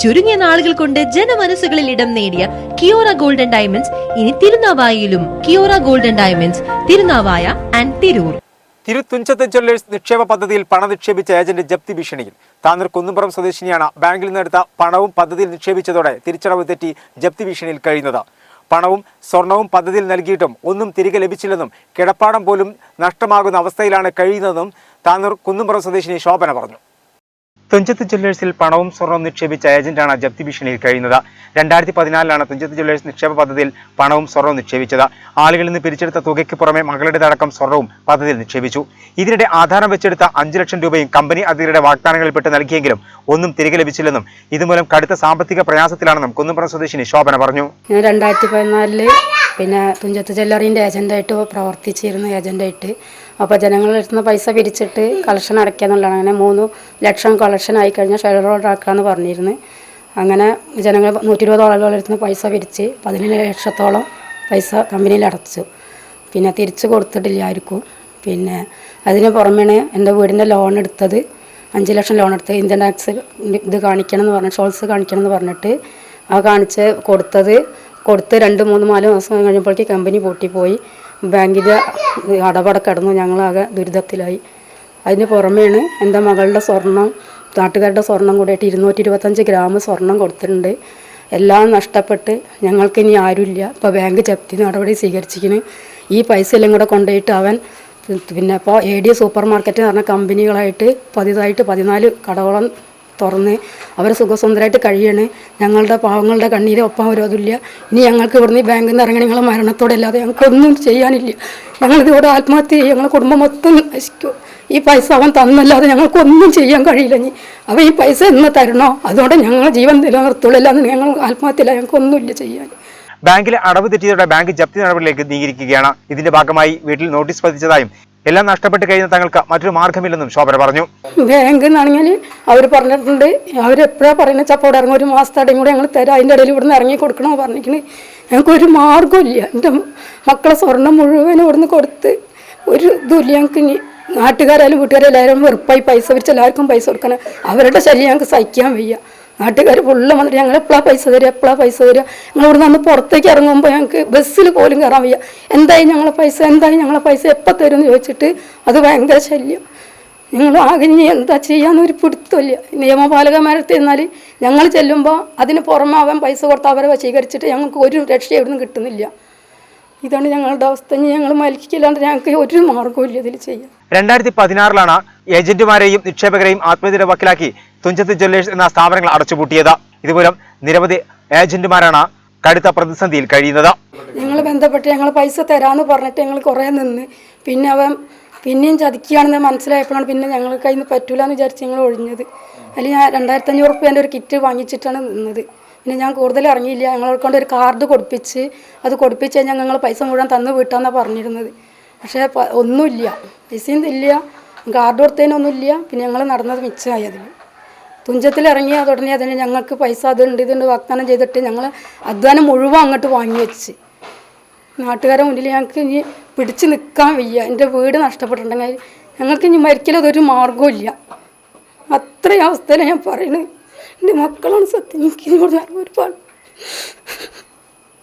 ചുരുങ്ങിയ നാളുകൾ കൊണ്ട് ജനമനസ്സുകളിൽ ഇടം നേടിയ കിയോറ ഗോൾഡൻ ഡയമണ്ട്സ് ഇനി തിരുനാവായയിലും Kiora golden diamonds Thirunavaya and Tirur. Thiruthunchath jewellers നിക്ഷേപ പദ്ധതിയിൽ പണം നിക്ഷേപിച്ച ഏജന്റ് ജപ്തി ഭീഷണിയിൽ. താന്നൂർ കുന്നുംപുറം സ്വദേശിനിയാണ് ബാങ്കിൽ നിന്നെടുത്ത പണവും പദ്ധതിയിൽ നിക്ഷേപിച്ചതോടെ തിരിച്ചടവ് തെറ്റി ജപ്തി ഭീഷണിയിൽ കഴിയുന്നത്. പണവും സ്വർണവും പദ്ധതിയിൽ നൽകിയിട്ടും ഒന്നും തിരികെ ലഭിച്ചില്ലെന്നും കിടപ്പാടം പോലും നഷ്ടമാകുന്ന അവസ്ഥയിലാണ് കഴിയുന്നതെന്നും താന്നൂർ കുന്നുംപുറം സ്വദേശിനി ശോഭന പറഞ്ഞു. തുഞ്ചത്ത് ജ്വല്ലേഴ്സിൽ പണവും സ്വർണവും നിക്ഷേപിച്ച ഏജന്റാണ് ജപ്തി ഭീഷണിയിൽ കഴിയുന്നത്. രണ്ടായിരത്തി പതിനാലിലാണ് തുഞ്ചത്ത് ജ്വല്ലേഴ്സ് നിക്ഷേപ പദ്ധതിയിൽ പണവും സ്വർണവും നിക്ഷേപിച്ചത്. ആളുകളിൽ നിന്ന് പിരിച്ചെടുത്ത തുകയ്ക്ക് പുറമെ മകളുടേതടക്കം സ്വർണവും പദ്ധതിയിൽ നിക്ഷേപിച്ചു. ഇതിനിടെ ആധാരം വെച്ചെടുത്ത അഞ്ചു ലക്ഷം രൂപയും കമ്പനി അധികൃതരുടെ വാഗ്ദാനങ്ങളിൽപ്പെട്ട് നൽകിയെങ്കിലും ഒന്നും തിരികെ ലഭിച്ചില്ലെന്നും ഇതുമൂലം കടുത്ത സാമ്പത്തിക പ്രയാസത്തിലാണെന്നും കുന്നുംപുറം സ്വദേശിനി ശോഭന പറഞ്ഞു. ഞാൻ രണ്ടായിരത്തി പതിനാലിൽ പിന്നെ തുഞ്ചത്ത് ജ്വല്ലറിന്റെ ഏജന്റായിട്ട് പ്രവർത്തിച്ചിരുന്ന ഏജന്റായിട്ട് അപ്പോൾ ജനങ്ങളിൽ എടുത്തുന്ന പൈസ പിരിച്ചിട്ട് കളക്ഷൻ അടയ്ക്കുക എന്നുള്ളതാണ്. അങ്ങനെ മൂന്ന് ലക്ഷം കളക്ഷൻ ആയി കഴിഞ്ഞാൽ ഷെയർ ഹോൾഡർ ആക്കാമെന്ന് പറഞ്ഞിരുന്നു. അങ്ങനെ ജനങ്ങൾ നൂറ്റി ഇരുപത് അടുത്ത് പൈസ പിരിച്ച് പതിനേഴ് ലക്ഷത്തോളം പൈസ കമ്പനിയിൽ അടച്ചു. പിന്നെ തിരിച്ചു കൊടുത്തിട്ടില്ല ആർക്കും പിന്നെ അതിന് പുറമേണ് എന്റെ വീടിന്റെ ലോൺ എടുത്തത്. അഞ്ച് ലക്ഷം ലോൺ എടുത്ത് ഇന്ത്യൻ ടാക്സ് ഇത് കാണിക്കണം എന്ന് പറഞ്ഞു ഷോൾസ് കാണിക്കണം എന്ന് പറഞ്ഞിട്ട് ആ കാണിച്ച് കൊടുത്തത്. കൊടുത്ത് രണ്ട് മൂന്ന് നാല് മാസം കഴിഞ്ഞപ്പോഴേക്ക് കമ്പനി പൂട്ടിപ്പോയി. ബാങ്കിന്റെ അടപട കിടന്നു ഞങ്ങളാകെ ദുരിതത്തിലായി. അതിന് പുറമെയാണ് എന്റെ മകളുടെ സ്വർണം നാട്ടുകാരുടെ സ്വർണം കൂടിയിട്ട് ഇരുന്നൂറ്റി ഇരുപത്തഞ്ച് ഗ്രാം സ്വർണം കൊടുത്തിട്ടുണ്ട്. എല്ലാം നഷ്ടപ്പെട്ട് ഞങ്ങൾക്ക് ഇനി ആരുമില്ല. ഇപ്പോൾ ബാങ്ക് ജപ്തി നടപടി സ്വീകരിച്ചിരിക്കുന്നു. ഈ പൈസ എല്ലാം കൂടെ കൊണ്ടുപോയിട്ട് അവൻ പിന്നെ ഇപ്പോൾ എ ഡി സൂപ്പർ മാർക്കറ്റ് എന്ന് പറഞ്ഞ കമ്പനികളായിട്ട് പതിതായിട്ട് പതിനാല് കടകളും തുറന്ന് അവർ സുഖസുന്ദരമായിട്ട് കഴിയണ്. ഞങ്ങളുടെ പാവങ്ങളുടെ കണ്ണീര് ഒപ്പം വരുമതില്ല ഇനി ഞങ്ങൾക്ക് ഇവിടുന്ന് ഈ ബാങ്കിൽ നിന്ന് ഇറങ്ങി ഞങ്ങളെ മരണത്തോടെ അല്ലാതെ ഞങ്ങൾക്കൊന്നും ചെയ്യാനില്ല. ഞങ്ങളിതിവിടെ ആത്മഹത്യ ചെയ്യും. ഞങ്ങളെ കുടുംബം മൊത്തം നശിക്കും. ഈ പൈസ അവൻ തന്നല്ലാതെ ഞങ്ങൾക്കൊന്നും ചെയ്യാൻ കഴിയില്ല ഇനി. അവൻ ഈ പൈസ എന്ന് തരണോ? അതുകൊണ്ട് ഞങ്ങൾ ജീവൻ നിലനിർത്തുള്ളൂ. അല്ലാതെ ഞങ്ങൾ ആത്മഹത്യയില്ല. ഞങ്ങൾക്കൊന്നുമില്ല ചെയ്യാൻ. ബാങ്കിലെ അടവ് തെറ്റിയതോടെ ബാങ്ക് ജപ്തി നടപടിയിലേക്ക് നീങ്ങിയിരിക്കുകയാണ്. ഇതിന്റെ ഭാഗമായി വീട്ടിൽ നോട്ടീസ് പതിച്ചതായും എല്ലാം നഷ്ടപ്പെട്ട് കഴിഞ്ഞാൽ തങ്ങൾക്ക് മറ്റൊരു മാർഗമില്ലെന്നും ശോഭന പറഞ്ഞു. ബാങ്ക് എന്നാണെങ്കിൽ അവർ പറഞ്ഞിട്ടുണ്ട്. അവരെപ്പോഴാണ് പറയുന്നത് ചപ്പോടെ ഇറങ്ങും ഒരു മാസത്തടയും കൂടെ ഞങ്ങൾ തരാം. അതിന്റെ ഇടയിൽ ഇവിടുന്ന് ഇറങ്ങി കൊടുക്കണോ പറഞ്ഞിരിക്കണ്? ഞങ്ങൾക്ക് ഒരു മാർഗമില്ല എന്റെ മക്കളെ സ്വർണം മുഴുവൻ ഇവിടുന്ന് കൊടുത്ത് ഒരു ഇതുമില്ല. ഞങ്ങൾക്ക് ഇനി നാട്ടുകാരായാലും വീട്ടുകാരെല്ലാവരും വെറുപ്പായി പൈസ പിരിച്ച് എല്ലാവർക്കും പൈസ കൊടുക്കണം. അവരുടെ ശല്യം ഞങ്ങൾക്ക് സഹിക്കാൻ വയ്യ. നാട്ടുകാർ ഫുള്ള് വന്നിട്ട് ഞങ്ങൾ എപ്പോഴാണ് പൈസ തരിക എപ്പോഴാണ് പൈസ തരിക ഞങ്ങൾ ഇവിടെ നിന്ന് പുറത്തേക്ക് ഇറങ്ങുമ്പോൾ ഞങ്ങൾക്ക് ബസ്സിൽ പോലും കയറാൻ വയ്യ. എന്തായി ഞങ്ങളെ പൈസ എന്തായി ഞങ്ങളെ പൈസ എപ്പോൾ തരും എന്ന് ചോദിച്ചിട്ട് അത് ഭയങ്കര ശല്യം. ഞങ്ങൾ ആകെ ഇനി എന്താ ചെയ്യാന്ന് ഒരു പിടുത്തമില്ല. നിയമപാലകന്മാരടുത്ത് എന്നാൽ ഞങ്ങൾ ചെല്ലുമ്പോൾ അതിന് പുറമെ അവൻ പൈസ കൊടുത്ത് അവരെ വശീകരിച്ചിട്ട് ഞങ്ങൾക്ക് ഒരു രക്ഷ എവിടെ നിന്ന് കിട്ടുന്നില്ല. ഇതാണ് ഞങ്ങളുടെ അവസ്ഥ. ഇനി ഞങ്ങൾ മലിക്കില്ലാണ്ട് ഞങ്ങൾക്ക് ഒരു മാർഗവും ഇല്ല ഇതിൽ ചെയ്യാം രണ്ടായിരത്തി പതിനാറിലാണ് ഏജന്റുമാരെയും നിക്ഷേപകരെയും ആത്മീയതയുടെ വക്കിലാക്കി തുഞ്ചത്ത് ജ്വല്ലേഴ്സ് എന്ന സ്ഥാപനങ്ങൾ അടച്ചുപൂട്ടിയത്. ഇതുമൂലം നിരവധി ഏജന്റുമാരാണ് കടുത്ത പ്രതിസന്ധിയിൽ കഴിയുന്നത്. ഞങ്ങൾ ബന്ധപ്പെട്ട് ഞങ്ങൾ പൈസ തരാമെന്ന് പറഞ്ഞിട്ട് ഞങ്ങൾ കുറേ നിന്ന്. പിന്നെ അവൻ പിന്നെയും ചതിക്കുകയാണെന്ന് മനസ്സിലായപ്പോഴാണ് പിന്നെ ഞങ്ങൾക്ക് അതിന് പറ്റൂലെന്ന് വിചാരിച്ച് ഞങ്ങൾ ഒഴിഞ്ഞത്. അതിൽ ഞാൻ രണ്ടായിരത്തി അഞ്ഞൂറ് റുപ്യേന്റെ ഒരു കിറ്റ് വാങ്ങിച്ചിട്ടാണ് നിന്നത്. പിന്നെ ഞാൻ കൂടുതൽ അറിഞ്ഞില്ല ഞങ്ങളെ കൊണ്ട് ഒരു കാർഡ് കൊടുപ്പിച്ച് അത് കൊടുപ്പിച്ച് കഴിഞ്ഞാൽ ഞങ്ങൾ പൈസ മുഴുവൻ തന്ന് വീട്ടാന്നാണ് പറഞ്ഞിരുന്നത്. പക്ഷേ ഒന്നുമില്ല. പൈസയും ഇല്ല. കാർഡ് കൊടുത്തതിനൊന്നുമില്ല പിന്നെ ഞങ്ങൾ നടന്നത് മിച്ചമായി അതിൽ തുഞ്ചത്തിൽ ഇറങ്ങിയ തുടങ്ങി അതിന് ഞങ്ങൾക്ക് പൈസ അതുണ്ട് ഇതുണ്ട് വാഗ്ദാനം ചെയ്തിട്ട് ഞങ്ങൾ അധ്വാനം മുഴുവൻ അങ്ങോട്ട് വാങ്ങി വെച്ച്. നാട്ടുകാരെ മുന്നിൽ ഞങ്ങൾക്ക് ഇനി പിടിച്ച് നിൽക്കാൻ വയ്യ. എന്റെ വീട് നഷ്ടപ്പെട്ടിട്ടുണ്ടെങ്കിൽ ഞങ്ങൾക്ക് ഇനി മരിക്കലതൊരു ഇല്ല അത്രയും അവസ്ഥയിലാണ് ഞാൻ പറയുന്നത് എന്റെ മക്കളാണ് സത്യം. എനിക്ക് ഇതിനോട് ഒരുപാട്